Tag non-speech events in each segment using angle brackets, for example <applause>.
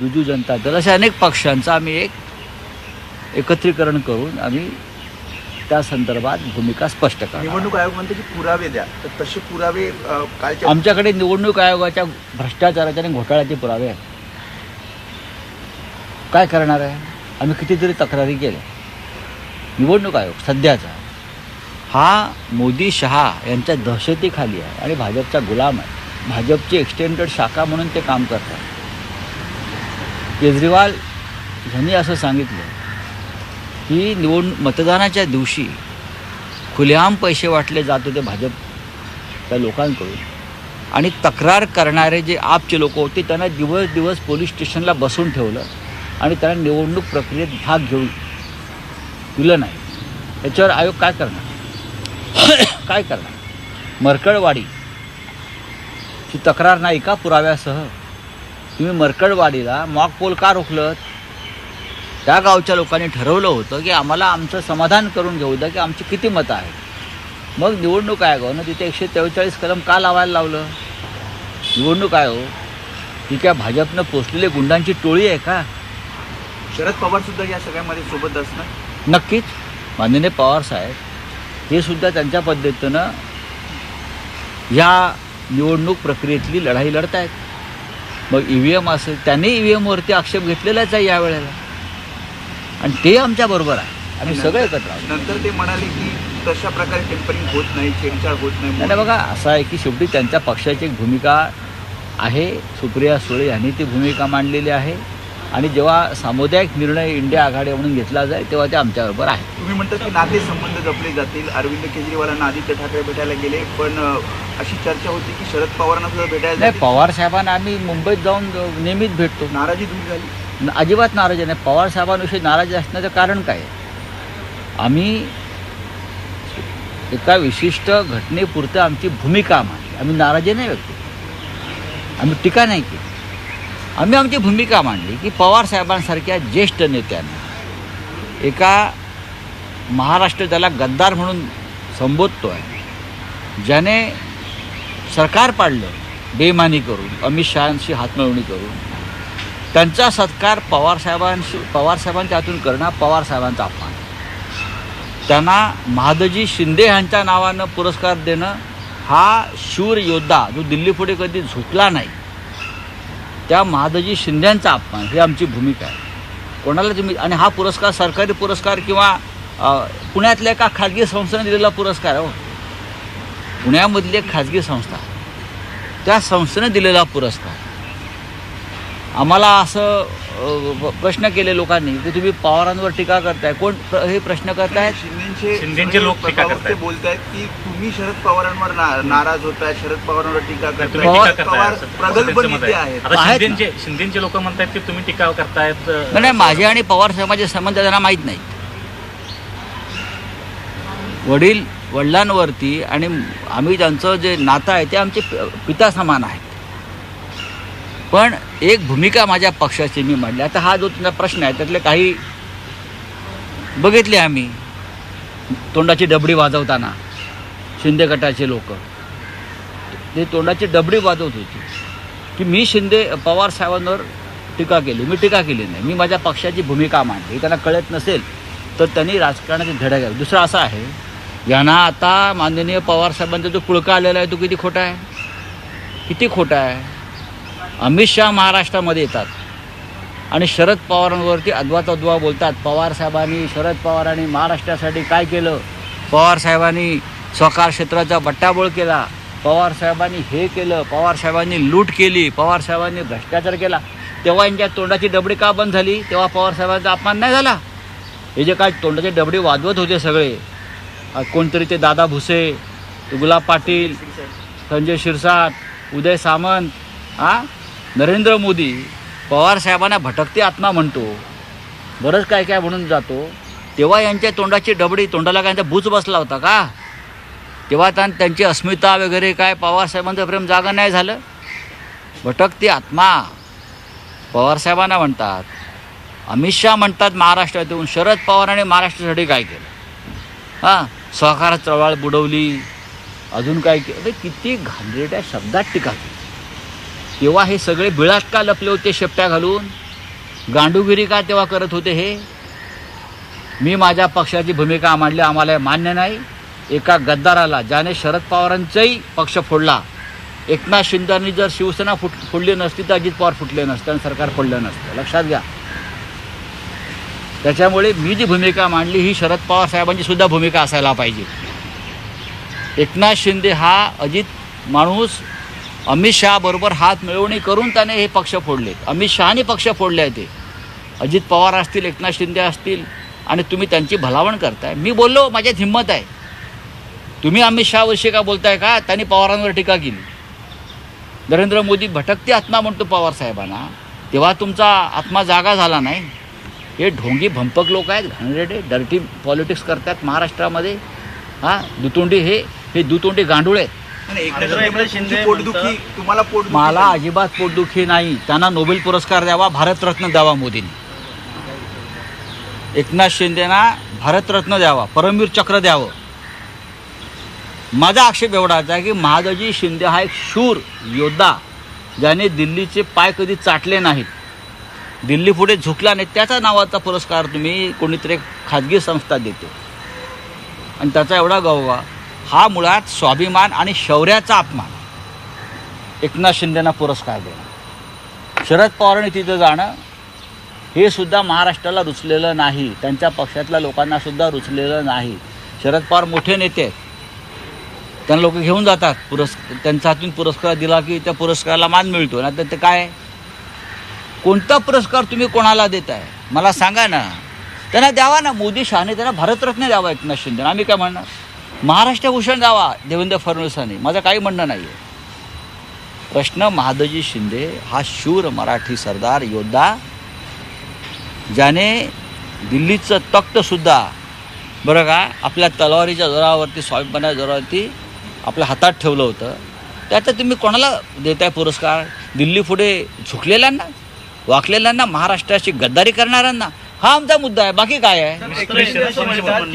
बिजू जनता दल अशा अनेक पक्षांचं आम्ही एक एकत्रीकरण करून आम्ही त्या संदर्भात भूमिका स्पष्ट करणार. निवडणूक आयोग म्हणते की पुरावे द्या. तर तसे पुरावे कालच्या आमच्याकडे निवडणूक आयोगाच्या भ्रष्टाचाराच्या आणि घोटाळ्याचे पुरावे आहेत. काय करणार आहे? आम्ही कितीतरी तक्रारी केल्या. निवडणूक आयोग सध्याचा हा मोदी शहा यांच्या दहशतीखाली आहे आणि भाजपचा गुलाम आहे. भाजपची एक्सटेंडेड शाखा म्हणून ते काम करतात. केजरीवाल यांनी असं सांगितलं की निवडणूक मतदानाच्या दिवशी खुलेआम पैसे वाटले जात होते भाजप त्या लोकांकडून. आणि तक्रार करणारे जे आपचे लोक होते त्यांना दिवस दिवस पोलीस स्टेशनला बसून ठेवलं आणि त्यांना निवडणूक प्रक्रियेत भाग घेऊन दिलं नाही. याच्यावर आयोग काय करणार? <coughs> काय करणार? मरकळवाडी ही तक्रार नाही का पुराव्यासह? तुम्ही मरकळवाडीला मॉक पोल का रोखलं त्या गावच्या लोकांनी ठरवलं होतं की आम्हाला आमचं समाधान करून घेऊ द्या की आमची किती मतं आहेत. मग निवडणूक आयोगानं तिथे एकशे चव्वेचाळीस कलम का लावायला लावलं? निवडणूक आयोग ही काय भाजपनं पोचलेले गुंडांची टोळी आहे का? शरद पवार सुद्धा या सगळ्यामध्ये सोबत असणार? नक्कीच. माननीय पवार साहेब हे सुद्धा त्यांच्या पद्धतीनं या निवडणूक प्रक्रियेतली लढाई लढत आहेत मग ई व्ही एम असेल त्यांनी ई व्ही एमवरती आक्षेप घेतलेलाच आहे यावेळेला. आणि ते आमच्याबरोबर आहे. आम्ही सगळे एकत्र नंतर ते म्हणाले की तशा प्रकारे टेम्परिंग होत नाही छेडछाड होत नाही नाही नाही बघा असं आहे की शेवटी त्यांच्या पक्षाची एक भूमिका आहे. सुप्रिया सुळे यांनी ती भूमिका मांडलेली आहे. आणि जेव्हा सामुदायिक निर्णय इंडिया आघाडी म्हणून घेतला जाईल तेव्हा ते आमच्याबरोबर आहे तुम्ही म्हणतात की नाते संबंध जपले जातील. अरविंद केजरीवालांना आदित्य ठाकरे भेटायला गेले पण अशी चर्चा होती की शरद पवारांना सुद्धा भेटायला नाही. पवार साहेबांना आम्ही मुंबईत जाऊन नेहमीच भेटतो. नाराजी दूर झाली. अजिबात नाराजी नाही. पवार साहेबांविषयी नाराजी असण्याचं कारण काय आहे? आम्ही एका विशिष्ट घटनेपुरतं आमची भूमिका मांडली. आम्ही नाराजी नाही व्यक्त आम्ही टीका नाही केली. आम्ही आमची भूमिका मांडली की पवार साहेबांसारख्या ज्येष्ठ नेत्यांना एका महाराष्ट्र त्याला गद्दार म्हणून संबोधतो आहे ज्याने सरकार पाडलं बेमानी करून अमित शहाशी हातमिळवणी करून त्यांचा सत्कार पवारसाहेबांशी पवारसाहेबांच्या हातून करणं पवारसाहेबांचा अपमान. त्यांना महादजी शिंदे यांच्या नावानं पुरस्कार देणं हा शूर योद्धा जो दिल्लीपुढे कधी झुकला नाही त्या महादजी शिंद्यांचा अपमान ही आमची भूमिका आहे. कोणाला तुम्ही आणि हा पुरस्कार सरकारी पुरस्कार किंवा पुण्यातल्या एका खाजगी संस्थेने दिलेला पुरस्कार आहे हो. पुण्यामधली एक खाजगी संस्था त्या संस्थेने दिलेला पुरस्कार. आम्हाला असं प्रश्न केले लोकांनी की तुम्ही पवारांवर टीका करताय कोण हे प्रश्न करतायत शिंदेचे शिंदेचे लोक टीका करतायत. बोलतायत की तुम्ही शरद पवारांवर नाराज होताय शरद पवारांवर टीका तुम्ही करताय प्रगल्भ नेते आहे. आहेत. शिंदेचे शिंदेचे लोक म्हणतायत की तुम्ही टीका करतायत नाही माझे आणि पवार साहेबांचे संबंध त्यांना माहीत नाही वडील वडिलांवरती आणि आम्ही त्यांचं जे नातं आहे ते आमचे पिता समान आहेत पण एक भूमिका माझ्या पक्षाची मी मांडली. आता हा जो तुमचा प्रश्न आहे त्यातले काही बघितले आम्ही. तोंडाची डबडी वाजवताना शिंदे गटाचे लोक. ते तोंडाची डबडी वाजवत होती. की मी शिंदे पवार साहेबांवर टीका केली. मी टीका केली नाही. मी माझ्या पक्षाची भूमिका मांडली. त्यांना कळत नसेल तर त्यांनी राजकारणाचे धडा घ्यावे. दुसरं असं आहे यांना आता माननीय पवार साहेबांचा जो पुळका आलेला आहे तो किती खोटा आहे? किती खोटा आहे? अमित शहा महाराष्ट्रामध्ये येतात. आणि शरद पवारांवरती अद्वा तद्वा बोलतात. पवार साहेबांनी शरद पवारांनी महाराष्ट्रासाठी काय केलं? पवार साहेबांनी सहकार क्षेत्राचा बट्टाबोळ केला. पवार साहेबांनी हे केलं. पवार साहेबांनी लूट केली. पवार साहेबांनी भ्रष्टाचार केला. तेव्हा यांच्या तोंडाची डबडी का बंद झाली? तेव्हा पवार साहेबांचा अपमान नाही झाला? हे जे काय तोंडाचे डबडी वाजवत होते सगळे. कोणतरी ते दादा भुसे गुलाब पाटील संजय शिरसाट उदय सामंत आ? नरेंद्र मोदी पवारसाहेबांना भटकते आत्मा म्हणतो. बरंच काय काय म्हणून जातो. तेव्हा यांच्या तोंडाची डबडी तोंडाला काय भूच बसला होता का? तेव्हा त्यां त्यांची अस्मिता वगैरे काय पवार साहेबांचं प्रेम जागा नाही झालं. भटकते आत्मा. पवारसाहेबांना म्हणतात अमित शहा म्हणतात महाराष्ट्रात येऊन शरद पवारांनी महाराष्ट्रासाठी काय केलं? हां सहकार चळवळ बुडवली. अजून काय केलं? किती घाणेरड्या शब्दात टीका केली. तेव्हा हे सगळे बिळात का लपले होते शेपट्या घालून? गांडूगिरी का तेव्हा करत होते हे? मी माझ्या पक्षाची भूमिका मांडली आम्हाला मान्य नाही. एका गद्दाराला ज्याने शरद पवारांचाही पक्ष फोडला. एकनाथ शिंदेनी जर शिवसेना फुट फोडली नसती तर अजित पवार फुटले नसते आणि सरकार फोडलं नसतं. लक्षात घ्या. त्याच्यामुळे मी जी भूमिका मांडली ही शरद पवार साहेबांची सुद्धा भूमिका असायला पाहिजे. एकनाथ शिंदे हा अजित माणूस अमित शहाबरोबर हात मिळवणी करून त्याने हे पक्ष फोडले. अमित शहाने पक्ष फोडले आहे ते अजित पवार असतील एकनाथ शिंदे असतील आणि तुम्ही त्यांची भलावण करताय. मी बोललो माझ्यात हिंमत आहे. तुम्ही अमित शहाविषयी का बोलताय का? त्यांनी पवारांवर टीका केली. नरेंद्र मोदी भटकते आत्मा म्हणतो पवार साहेबांना. तेव्हा तुमचा आत्मा जागा झाला नाही. हे ढोंगी भंपक लोक आहेत घाणेरडे डर्टी पॉलिटिक्स करतात महाराष्ट्रामध्ये. हां दुतोंडी हे हे दुतोंडी गांडूळ आहेत. एकनाथ पोटदुखी तुम्हाला मला. अजिबात पोटदुखी नाही. त्यांना नोबेल पुरस्कार द्यावा भारतरत्न द्यावा मोदींनी. एकनाथ शिंदेना भारतरत्न द्यावा परमवीर चक्र द्यावं. माझा आक्षेप एवढाच आहे की महादजी शिंदे हा एक शूर योद्धा ज्याने दिल्लीचे पाय कधी चाटले नाहीत. दिल्ली पुढे झुकला नाही त्याचा नावाचा पुरस्कार तुम्ही कोणीतरी एक खाजगी संस्था देते. आणि त्याचा एवढा गौरव हा मुळात स्वाभिमान आणि शौर्याचा अपमान. एकनाथ शिंदेना पुरस्कार देणं. शरद पवारांनी तिथं जाणं. हे सुद्धा महाराष्ट्राला रुचलेलं नाही. त्यांच्या पक्षातल्या लोकांना सुद्धा रुचलेलं नाही. शरद पवार मोठे नेते आहेत. त्यांना लोक घेऊन जातात. पुरस् त्यांच्या हातून पुरस्कार दिला की त्या पुरस्काराला मान मिळतो. ना तर ते काय? कोणता पुरस्कार तुम्ही कोणाला देताय? मला सांगा ना. त्यांना द्यावा ना. मोदी शहाने त्यांना भारतरत्न द्यावा एकनाथ शिंदे आम्ही काय म्हणणार? महाराष्ट्र भूषण द्यावा देवेंद्र फडणवीसांनी. माझं काही म्हणणं नाही आहे प्रश्न महादजी शिंदे हा शूर मराठी सरदार योद्धा ज्याने दिल्लीचं तख्तसुद्धा बरं का आपल्या तलवारीच्या जोरावरती स्वाभिमानाच्या जोरावरती आपल्या हातात ठेवलं होतं. त्याचं तुम्ही कोणाला देताय पुरस्कार? दिल्ली पुढे झुकलेल्यांना वाकलेल्यांना महाराष्ट्राची गद्दारी करणाऱ्यांना? हा आमचा मुद्दा आहे. बाकी काय आहे?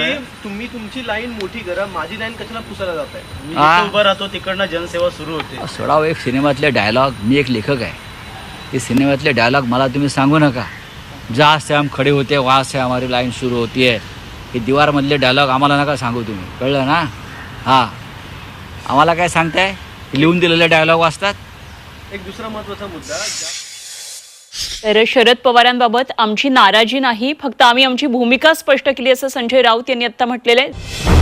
आहे. तुम्ही तुमची लाईन मोठी करा माझी लाईन कशाला पुसायला जात आहे हा. उभं राहतो तिकडनं जनसेवा सुरू होते. सोडाव एक सिनेमातले डायलॉग मी एक लेखक आहे. ते सिनेमातले डायलॉग मला तुम्ही सांगू नका. जहाँ से हम खडे होते वहाँ से हमारी लाईन सुरू होती है हे दिवारमधले डायलॉग आम्हाला नका सांगू तुम्ही. कळलं ना? हां. आम्हाला काय सांगताय? लिहून दिलेले डायलॉग वाचतात? एक दुसरा महत्त्वाचा मुद्दा तर शरद पवारांबाबत आमची नाराजी नाही फक्त आम्ही आमची भूमिका स्पष्ट केली असं संजय राऊत यांनी आता म्हटलेलं आहे.